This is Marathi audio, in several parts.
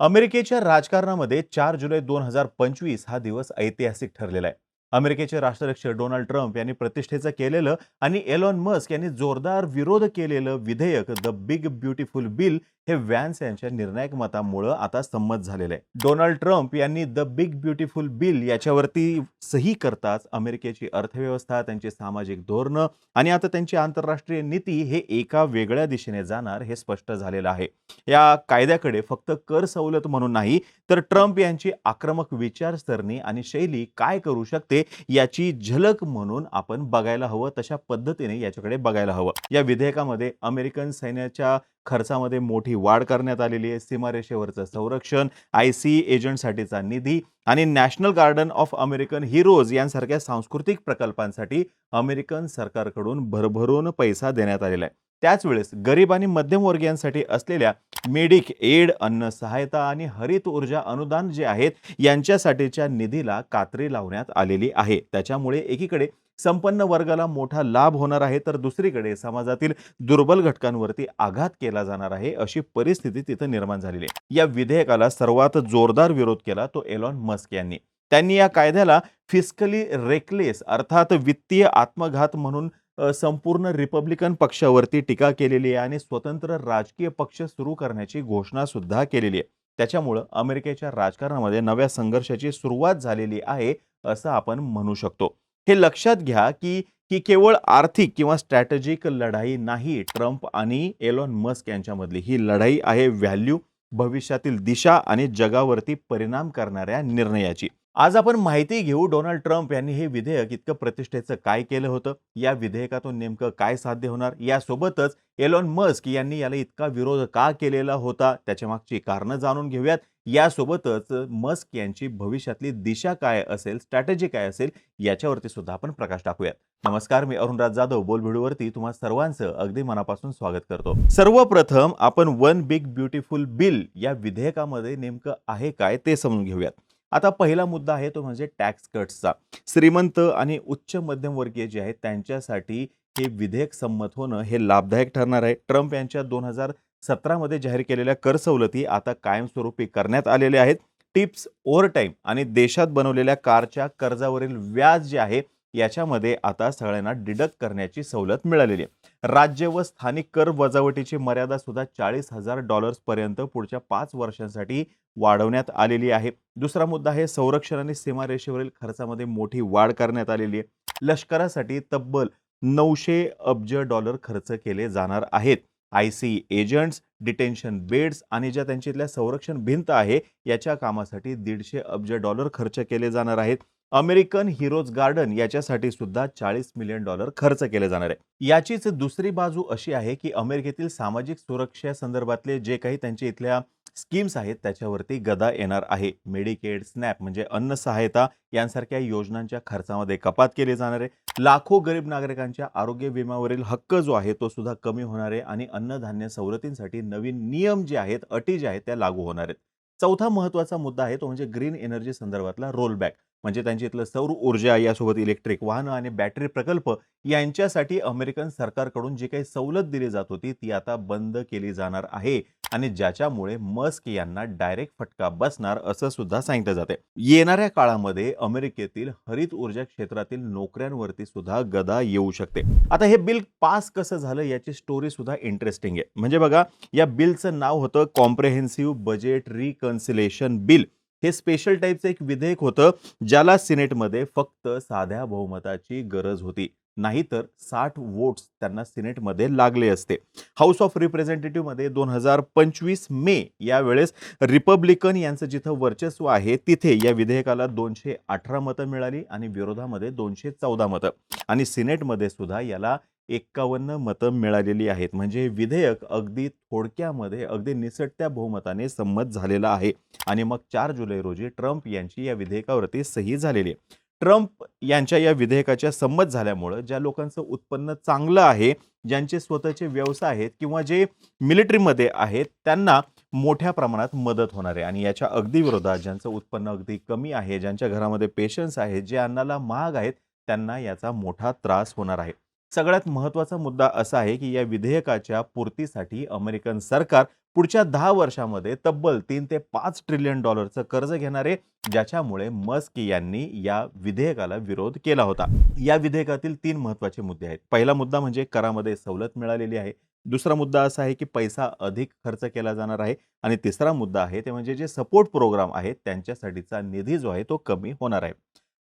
अमेरिकेच्या राजकारणामध्ये चार जुलै दोन हजार पंचवीस हा दिवस ऐतिहासिक ठरलेला आहे. अमेरिकेचे राष्ट्राध्यक्ष डोनाल्ड ट्रम्प यांनी प्रतिष्ठेचं केलेलं आणि एलॉन मस्क यांनी जोरदार विरोध केलेलं विधेयक द बिग ब्युटिफुल बिल हे व्हॅन्स यांच्या निर्णायक मतामुळं आता संमत झालेलं आहे. डोनाल्ड ट्रम्प यांनी द बिग ब्युटिफुल बिल याच्यावरती सही करताच अमेरिकेची अर्थव्यवस्था त्यांची सामाजिक धोरणं आणि आता त्यांची आंतरराष्ट्रीय नीती हे एका वेगळ्या दिशेने जाणार हे स्पष्ट झालेलं आहे. या कायद्याकडे फक्त कर सवलत म्हणून नाही तर ट्रम्प यांची आक्रमक विचारसरणी आणि शैली काय करू शकते याची झलक म्हणून आपण बघायला हवं तशा पद्धतीने याच्याकडे बघायला हवं. या विधेयकामध्ये अमेरिकन सैन्याच्या खर्चामध्ये मोठी वाढ करण्यात आलेली आहे. सीमारेषेवरचं संरक्षण आय सी एजंटसाठीचा निधी आणि national garden of American heroes यांसारख्या सांस्कृतिक प्रकल्पांसाठी अमेरिकन सरकारकडून भरभरून पैसा देण्यात आलेला आहे. त्याच वेळेस गरीब आणि मध्यमवर्गीयांसाठी असलेल्या मेडिक एड अन्न सहायता आणि हरित ऊर्जा अनुदान जे आहेत यांच्यासाठीच्या निधीला कात्री लावण्यात आलेली आहे. त्याच्यामुळे एकीकडे संपन्न वर्गाला मोठा लाभ होणार आहे तर दुसरीकडे समाजातील दुर्बल घटकांवरती आघात केला जाणार आहे अशी परिस्थिती तिथं निर्माण झालेली आहे. या विधेयकाला सर्वात जोरदार विरोध केला तो एलॉन मस्क यांनी. त्यांनी या कायद्याला फिस्कली रेकलेस अर्थात वित्तीय आत्मघात म्हणून संपूर्ण रिपब्लिकन पक्षावरती टीका केलेली आहे आणि स्वतंत्र राजकीय पक्ष सुरू करण्याची घोषणा सुद्धा केलेली आहे. त्याच्यामुळं अमेरिकेच्या राजकारणामध्ये नव्या संघर्षाची सुरुवात झालेली आहे असं आपण म्हणू शकतो. हे लक्षात घ्या की ही केवळ आर्थिक किंवा स्ट्रॅटेजिक लढाई नाही ट्रम्प आणि एलॉन मस्क यांच्यामधली ही लढाई आहे व्हॅल्यू भविष्यातील दिशा आणि जगावरती परिणाम करणाऱ्या निर्णयाची. आज आपण माहिती घेऊ डोनाल्ड ट्रम्प यांनी हे विधेयक इतकं प्रतिष्ठेचं काय केलं होतं? या विधेयकातून नेमकं काय साध्य होणार? यासोबतच एलॉन मस्क यांनी याला इतका विरोध का केलेला होता? त्याच्या मागची कारणं जाणून घेऊयात. यासोबतच मस्क यांची भविष्यातली दिशा काय असेल? स्ट्रॅटेजी काय असेल? याच्यावरती सुद्धा आपण प्रकाश टाकूयात. नमस्कार मी अरुणराज जाधव. बोलभिडूवरती तुम्हा सर्वांचं अगदी मनापासून स्वागत करतो. सर्वप्रथम आपण वन बिग ब्युटिफुल बिल या विधेयकामध्ये नेमकं आहे काय ते समजून घेऊयात. आता पहिला मुद्दा आहे तो म्हणजे टॅक्स कट्सचा. श्रीमंत आणि उच्च मध्यमवर्गीय जे आहेत त्यांच्यासाठी हे विधेयक संमत होणं हे लाभदायक ठरणार आहे. ट्रम्प यांच्या दोन हजार सतरामध्ये जाहीर केलेल्या कर सवलती आता कायमस्वरूपी करण्यात आलेल्या आहेत. टिप्स ओव्हर टाईम आणि देशात बनवलेल्या कारच्या कर्जावरील व्याज जे आहे याच्यामध्ये आता सगळ्यांना डिडक्ट करण्याची सवलत मिळालेली आहे. राज्य व स्थानिक कर वजावटीची मर्यादा सुद्धा चाळीस हजार डॉलर्सपर्यंत पुढच्या पाच वर्षांसाठी वाढवण्यात आलेली आहे. दुसरा मुद्दा आहे संरक्षण आणि सीमारेषेवरील खर्चामध्ये मोठी वाढ करण्यात आलेली आहे. लष्करासाठी तब्बल नऊशे अब्ज डॉलर खर्च केले जाणार आहेत. I C agents detention beds आणि ज्या त्यांच्यातल्या संरक्षण भिंत आहे याच्या कामासाठी दीडशे अब्ज डॉलर खर्च केले जाणार आहेत. अमेरिकन हिरोज गार्डन याच्यासाठी सुद्धा चाळीस मिलियन डॉलर खर्च केले जाणार आहे. याचीच दुसरी बाजू अशी आहे की अमेरिकेतील सामाजिक सुरक्षा संदर्भातले जे काही त्यांच्या इथल्या स्कीम्स आहेत त्याच्यावरती गदा येणार आहे. मेडिकेड स्नॅप म्हणजे अन्न सहायता यांसारख्या योजनांच्या खर्चामध्ये कपात केली जाणार आहे. लाखो गरीब नागरिकांच्या आरोग्य विम्यावरील हक्क जो आहे तो सुद्धा कमी होणार आहे आणि अन्नधान्य सवलतींसाठी नवीन नियम जे आहेत अटी ज्या आहेत त्या लागू होणार आहेत. चौथा महत्त्वाचा मुद्दा आहे तो म्हणजे ग्रीन एनर्जी संदर्भातला रोलबॅक म्हणजे त्यांच्या इथलं सौर ऊर्जा यासोबत इलेक्ट्रिक वाहनं आणि बॅटरी प्रकल्प यांच्यासाठी अमेरिकन सरकारकडून जी काही सवलत दिली जात होती ती आता बंद केली जाणार आहे आणि ज्याच्यामुळे मस्क यांना डायरेक्ट फटका बसणार असं सुद्धा सांगितलं जाते. येणाऱ्या काळामध्ये अमेरिकेतील हरित ऊर्जा क्षेत्रातील नोकऱ्यांवरती सुद्धा गदा येऊ शकते. आता हे बिल पास कसं झालं याची स्टोरी सुद्धा इंटरेस्टिंग आहे. म्हणजे बघा या बिलचं नाव होतं कॉम्प्रेहेन्सिव्ह बजेट रिकन्सिलेशन बिल हे स्पेशल टाईपचं एक विधेयक होतं ज्याला सिनेटमध्ये फक्त साध्या बहुमताची गरज होती. नाहीतर साठ वोट्स त्यांना सिनेटमध्ये लागले असते. हाऊस ऑफ रिप्रेझेंटेटिव्हमध्ये दोन हजार पंचवीस मे यावेळेस रिपब्लिकन यांचं जिथं वर्चस्व आहे तिथे या विधेयकाला दोनशे अठरा मतं मिळाली आणि विरोधामध्ये दोनशे चौदा मतं. आणि सिनेटमध्ये सुद्धा याला एक्कावन्न मतं मिळालेली आहेत. म्हणजे हे विधेयक अगदी थोडक्यामध्ये अगदी निसटत्या बहुमताने संमत झालेलं आहे. आणि मग चार जुलै रोजी ट्रम्प यांची या विधेयकावरती सही झालेली आहे. ट्रम्प यांच्या या विधेयकाच्या संमत झाल्यामुळं ज्या लोकांचं उत्पन्न चांगलं आहे ज्यांचे स्वतःचे व्यवसाय आहेत किंवा जे मिलिटरीमध्ये आहेत त्यांना मोठ्या प्रमाणात मदत होणार आहे. आणि याच्या अगदी विरोधात ज्यांचं उत्पन्न अगदी कमी आहे ज्यांच्या घरामध्ये पेशन्स आहेत जे अन्नाला महाग आहेत त्यांना याचा मोठा त्रास होणार आहे. सगळ्यात महत्त्वाचा मुद्दा असा आहे की या विधेयकाच्या पूर्तीसाठी अमेरिकन सरकार पुढच्या दहा वर्षामध्ये तब्बल तीन ते पाच ट्रिलियन डॉलरचं कर्ज घेणारे ज्याच्यामुळे मस्क यांनी या विधेयकाला विरोध केला होता. या विधेयकातील तीन महत्त्वाचे मुद्दे आहेत. पहिला मुद्दा म्हणजे करामध्ये सवलत मिळालेली आहे. दुसरा मुद्दा असा आहे की पैसा अधिक खर्च केला जाणार आहे. आणि तिसरा मुद्दा आहे ते म्हणजे जे सपोर्ट प्रोग्राम आहेत त्यांच्यासाठीचा निधी जो आहे तो कमी होणार आहे.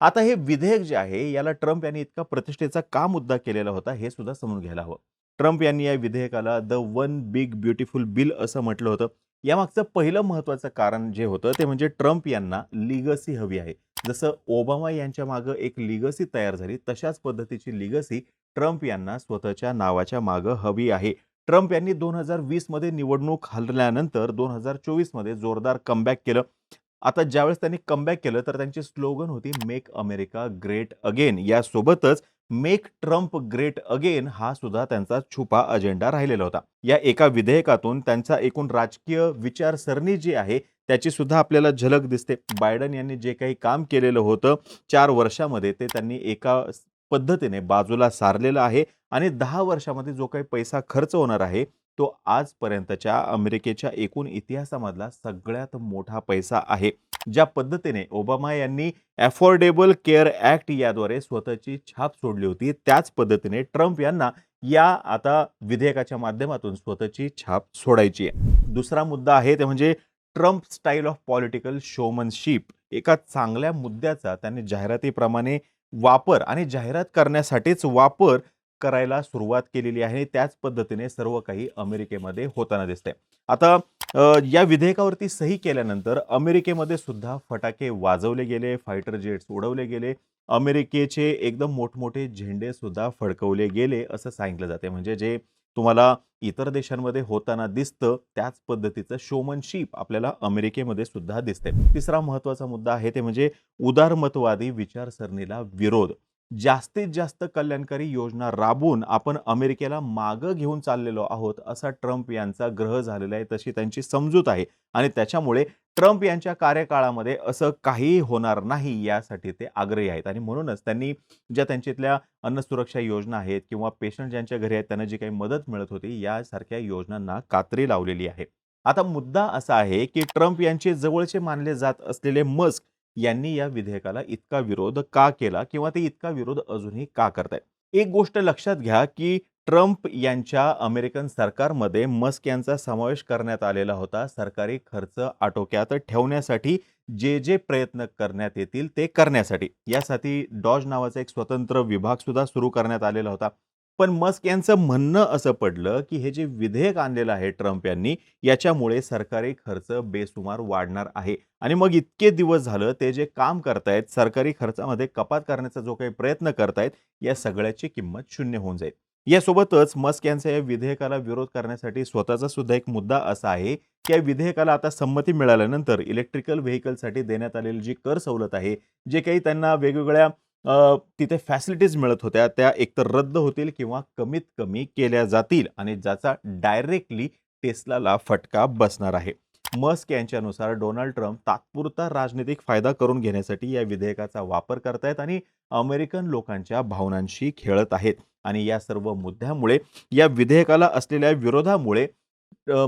आता हे विधेयक जे आहे याला ट्रम्प यांनी इतका प्रतिष्ठेचा का मुद्दा केलेला होता हे सुद्धा समजून घ्यायला हवं. ट्रम्प यांनी या विधेयकाला the one big beautiful bill असं म्हटलं होतं. यामागचं पहिलं महत्त्वाचं कारण जे होतं ते म्हणजे ट्रम्प यांना लिगसी हवी आहे. जसं ओबामा यांच्या मागं एक लिगसी तयार झाली तशाच पद्धतीची लिगसी ट्रम्प यांना स्वतःच्या नावाच्या मागं हवी आहे. ट्रम्प यांनी दोन हजार वीसमध्ये निवडणूक हरल्यानंतर दोन हजार चोवीसमध्ये जोरदार कमबॅक केलं. आता ज्यावेळेस त्यांनी कमबॅक केलं तर त्यांची स्लोगन होती मेक अमेरिका ग्रेट अगेन यासोबतच मेक ट्रम्प ग्रेट अगेन हा सुद्धा त्यांचा छुपा अजेंडा राहिलेला होता. या एका विधेयकातून त्यांचा एकूण राजकीय विचारसरणी जी आहे त्याची सुद्धा आपल्याला झलक दिसते. बायडन यांनी जे काही काम केलेलं होतं चार वर्षामध्ये ते त्यांनी एका पद्धतीने बाजूला सारलेलं आहे आणि दहा वर्षामध्ये जो काही पैसा खर्च होणार आहे तो आजपर्यंतच्या अमेरिकेच्या एकूण इतिहासामधला सगळ्यात मोठा पैसा आहे. ज्या पद्धतीने ओबामा यांनी अफोर्डेबल केअर ॲक्ट याद्वारे स्वतःची छाप सोडली होती त्याच पद्धतीने ट्रम्प यांना या आता विधेयकाच्या माध्यमातून स्वतःची छाप सोडायची आहे. दुसरा मुद्दा आहे ते म्हणजे Trump style of political showmanship एका चांगल्या मुद्द्याचा त्यांनी जाहिरातीप्रमाणे वापर आणि जाहिरात करण्यासाठीच वापर करायला सुरुवात केलेली आहे त्याच पद्धतीने सर्व काही अमेरिकेमध्ये होताना दिसते आता या विधेयकावरती सही केल्यानंतर अमेरिकेमध्ये सुद्धा फटाके वाजवले गेले फायटर जेट्स उडवले गेले अमेरिकेचे एकदम मोठमोठे झेंडे सुद्धा फडकवले गेले असं सांगितलं जाते म्हणजे जे तुम्हाला इतर देशांमध्ये होताना दिसतं त्याच पद्धतीचं शोमनशिप आपल्याला अमेरिकेमध्ये सुद्धा दिसते तिसरा महत्त्वाचा मुद्दा आहे ते म्हणजे उदारमतवादी विचारसरणीला विरोध. जास्तीत जास्त कल्याणकारी योजना राबवून आपण अमेरिकेला मागं घेऊन चाललेलो आहोत असा ट्रम्प यांचा ग्रह झालेला आहे तशी त्यांची समजूत आहे. आणि त्याच्यामुळे ट्रम्प यांच्या कार्यकाळामध्ये असं काहीही होणार नाही यासाठी ते आग्रही आहेत. आणि म्हणूनच त्यांनी ज्या त्यांच्यातल्या अन्न सुरक्षा योजना आहेत किंवा पेशंट ज्यांच्या घरी आहेत त्यांना जी काही मदत मिळत होती यासारख्या योजनांना कात्री लावलेली आहे. आता मुद्दा असा आहे की ट्रम्प यांचे जवळचे मानले जात असलेले मस्क यांनी या विधेयकाला इतका विरोध का केला किंवा ते इतका विरोध अजूनही का करतायत? एक गोष्ट लक्षात घ्या की ट्रम्प यांच्या अमेरिकन सरकारमध्ये मस्क यांचा समावेश करण्यात आलेला होता. सरकारी खर्च आटोक्यात ठेवण्यासाठी जे जे प्रयत्न करण्यात येतील ते करण्यासाठी. यासाठी डॉज नावाचा एक स्वतंत्र विभाग सुद्धा सुरू करण्यात आलेला होता. पण मस्क यांचं म्हणणं असं पडलं की हे जे विधेयक आणलेलं आहे ट्रम्प यांनी याच्यामुळे सरकारी खर्च बेसुमार वाढणार आहे. आणि मग इतके दिवस झालं ते जे काम करतायत सरकारी खर्चामध्ये कपात करण्याचा जो काही प्रयत्न करतायत या सगळ्याची किंमत शून्य होऊन जाईल. यासोबतच मस्क यांचा या विधेयकाला विरोध करण्यासाठी स्वतःचा सुद्धा एक मुद्दा असा आहे की या विधेयकाला आता संमती मिळाल्यानंतर इलेक्ट्रिकल व्हेकलसाठी देण्यात आलेली जी कर सवलत आहे जे काही त्यांना वेगवेगळ्या तिथे फॅसिलिटीज मिळत होत्या. त्या एकतर रद्द होतील किंवा कमीत कमी केल्या जातील आणि ज्याचा डायरेक्टली टेस्लाला फटका बसणार आहे. मस्क यांच्यानुसार डोनाल्ड ट्रम्प तात्पुरता राजनैतिक फायदा करून घेण्यासाठी या विधेयकाचा वापर करतायत आणि अमेरिकन लोकांच्या भावनांशी खेळत आहेत. आणि या सर्व मुद्द्यामुळे या विधेयकाला असलेल्या विरोधामुळे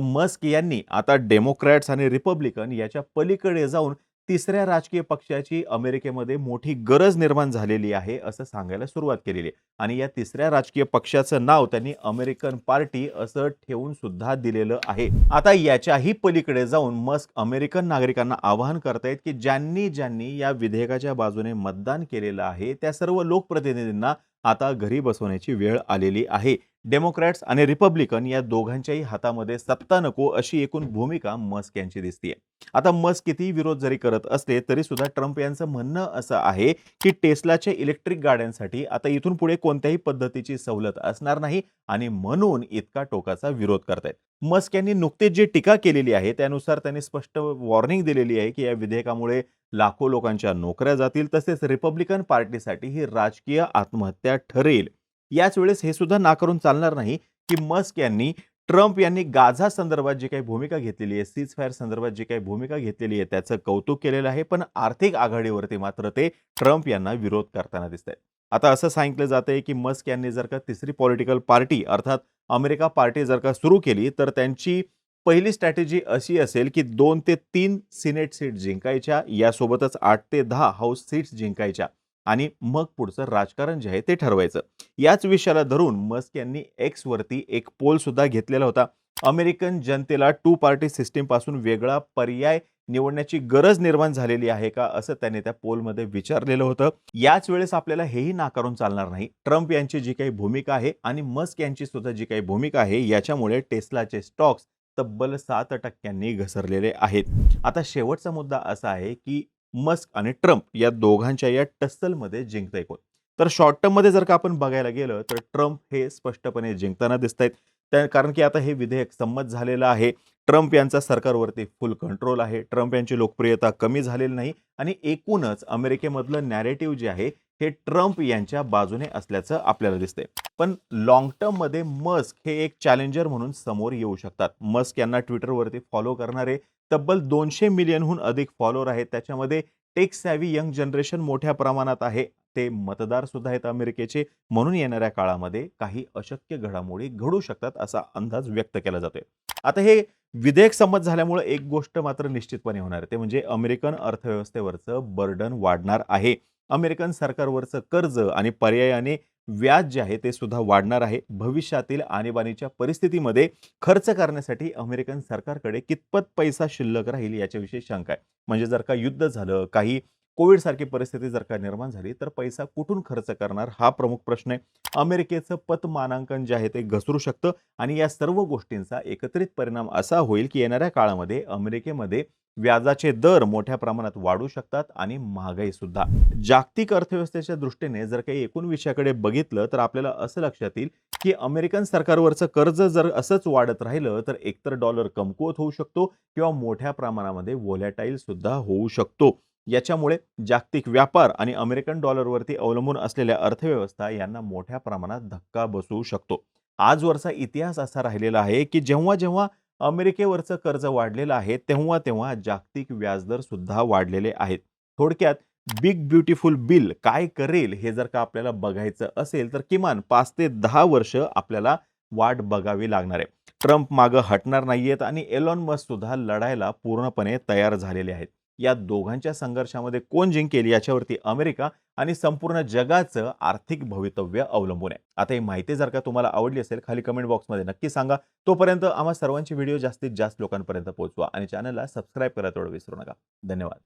मस्क यांनी आता डेमोक्रॅट्स आणि रिपब्लिकन याच्या पलीकडे जाऊन तिसऱ्या राजकीय पक्षाची अमेरिकेमध्ये मोठी गरज निर्माण झालेली आहे असं सांगायला सुरुवात केलेली आहे. आणि या तिसऱ्या राजकीय पक्षाचं नाव त्यांनी अमेरिकन पार्टी असं ठेवून सुद्धा दिलेलं आहे. आता याच्याही पलीकडे जाऊन मस्क अमेरिकन नागरिकांना आवाहन करतायत की ज्यांनी ज्यांनी या विधेयकाच्या बाजूने मतदान केलेलं आहे त्या सर्व लोकप्रतिनिधींना आता घरी बसवण्याची वेळ आलेली आहे. डेमोक्रॅट्स आणि रिपब्लिकन या दोघांच्याही हातामध्ये सत्ता नको अशी एकूण भूमिका मस्क यांची दिसतीये. आता मस्क कितीही विरोध जरी करत असले तरी सुद्धा ट्रम्प यांचं म्हणणं असं आहे की टेस्लाच्या इलेक्ट्रिक गाड्यांसाठी आता इथून पुढे कोणत्याही पद्धतीची सवलत असणार नाही आणि म्हणून इतका टोकाचा विरोध करतायत. मस्क यांनी नुकतीच जी टीका केलेली आहे त्यानुसार त्यांनी स्पष्ट वॉर्निंग दिलेली आहे की या विधेयकामुळे लाखो लोकांच्या नोकऱ्या जातील तसेच रिपब्लिकन पार्टीसाठी ही राजकीय आत्महत्या ठरेल. याच वेळेस हे सुद्धा नाकारून चालणार नाही की मस्क यांनी ट्रम्प यांनी गाझा संदर्भात जी काही भूमिका घेतलेली आहे सीज फायर संदर्भात जी काही भूमिका घेतलेली आहे त्याचं कौतुक केलेलं आहे पण आर्थिक आघाडीवरती मात्र ते ट्रम्प यांना विरोध करताना दिसत आहेत आता असं सांगितलं जातंय की मस्क यांनी जर का तिसरी पॉलिटिकल पार्टी अर्थात अमेरिका पार्टी जर का सुरू केली तर त्यांची पहिली स्ट्रॅटेजी अशी असेल की दोन ते तीन सिनेट सीट जिंकायच्या यासोबतच आठ ते दहा हाऊस सीट्स जिंकायच्या. आणि मग पुढचं राजकारण जे आहे ते ठरवायचं. याच विषयाला धरून मस्क यांनी एक्सवरती एक पोल सुद्धा घेतलेला होता. अमेरिकन जनतेला टू पार्टी सिस्टीमपासून वेगळा पर्याय निवडण्याची गरज निर्माण झालेली आहे का असं त्याने त्या पोलमध्ये विचारलेलं होतं. याच वेळेस आपल्याला हेही नाकारून चालणार नाही. ट्रम्प यांची जी काही भूमिका आहे आणि मस्क यांची सुद्धा जी काही भूमिका आहे याच्यामुळे टेस्लाचे स्टॉक्स तब्बल सात टक्क्यांनी घसरलेले आहेत. आता शेवटचा मुद्दा असा आहे की मस्क आणि ट्रम्प या दोघांच्या या टस्सलमध्ये जिंकतंय कोण? तर शॉर्ट टर्ममध्ये जर का आपण बघायला गेलं तर ट्रम्प हे स्पष्टपणे जिंकताना दिसत आहेत त्या कारण की आता हे विधेयक संमत झालेलं आहे. ट्रम्प यांचा सरकारवरती फुल कंट्रोल आहे. ट्रम्प यांची लोकप्रियता कमी झालेली नाही आणि एकूणच अमेरिकेमधलं नॅरेटिव्ह जे आहे हे ट्रम्प यांच्या बाजूने असल्याचं आपल्याला दिसते पण लॉंग टर्ममध्ये मस्क हे एक चॅलेंजर म्हणून समोर येऊ शकतात. मस्क यांना ट्विटरवरती फॉलो करणारे तब्बल दोनशे मिलियनहून अधिक फॉलोअर आहेत. त्याच्यामध्ये टेक सॅव्ही यंग जनरेशन मोठ्या प्रमाणात आहे. ते मतदार सुद्धा आहेत अमेरिकेचे. म्हणून येणाऱ्या काळामध्ये काही अशक्य घडामोडी घडू शकतात असा अंदाज व्यक्त केला जातोय. आता हे विधेयक संमत झाल्यामुळे एक गोष्ट मात्र निश्चितपणे होणार ते म्हणजे अमेरिकन अर्थव्यवस्थेवरचं बर्डन वाढणार आहे. अमेरिकन सरकारवरचं कर्ज आणि पर्यायाने व्याज जे आहे ते सुद्धा वाढणार आहे. भविष्यातील आणीबाणीच्या परिस्थितीमध्ये खर्च करण्यासाठी अमेरिकन सरकारकडे कितपत पैसा शिल्लक राहील याच्याविषयी शंका आहे. म्हणजे जर का युद्ध झालं काही कोविडसारखी परिस्थिती जर का निर्माण झाली तर पैसा कुठून खर्च करणार? हा प्रमुख प्रश्न आहे. अमेरिकेचं पतमानांकन जे आहे ते घसरू शकतं आणि या सर्व गोष्टींचा एकत्रित परिणाम असा होईल की येणाऱ्या काळामध्ये अमेरिकेमध्ये व्याजाचे दर मोठ्या प्रमाणात वाढू शकतात आणि महागाई सुद्धा. जागतिक अर्थव्यवस्थेच्या दृष्टीने जर काही एकूण विषयाकडे बघितलं तर आपल्याला असं लक्षात येईल की अमेरिकन सरकारवरचं कर्ज जर असंच वाढत राहिलं तर एकतर डॉलर कमकुवत होऊ शकतो किंवा मोठ्या प्रमाणामध्ये व्होलॅटाईल सुद्धा होऊ शकतो. याच्यामुळे जागतिक व्यापार आणि अमेरिकन डॉलरवरती अवलंबून असलेल्या अर्थव्यवस्था यांना मोठ्या प्रमाणात धक्का बसवू शकतो. आजवरचा इतिहास असा राहिलेला आहे की जेव्हा जेव्हा अमेरिकेवरचं कर्ज वाढलेलं आहे तेव्हा तेव्हा जागतिक व्याजदर सुद्धा वाढलेले आहेत. थोडक्यात बिग ब्युटिफुल बिल काय करेल हे जर का आपल्याला बघायचं असेल तर किमान पाच ते दहा वर्ष आपल्याला वाट बघावी लागणार आहे. ट्रम्प मागं हटणार नाहीयेत आणि एलॉन मस्क सुद्धा लढायला पूर्णपणे तयार झालेले आहेत. या दोघांच्या संघर्षामध्ये कोण जिंकेल याच्यावरती अमेरिका आणि संपूर्ण जगाचं आर्थिक भवितव्य अवलंबून आहे. आता ही माहिती जर का तुम्हाला आवडली असेल खाली कमेंट बॉक्समध्ये नक्की सांगा. तोपर्यंत आम्हा सर्वांची व्हिडिओ जास्तीत जास्त लोकांपर्यंत पोहोचवा आणि चॅनलला सबस्क्राईब करायला तेवढं विसरू नका. धन्यवाद.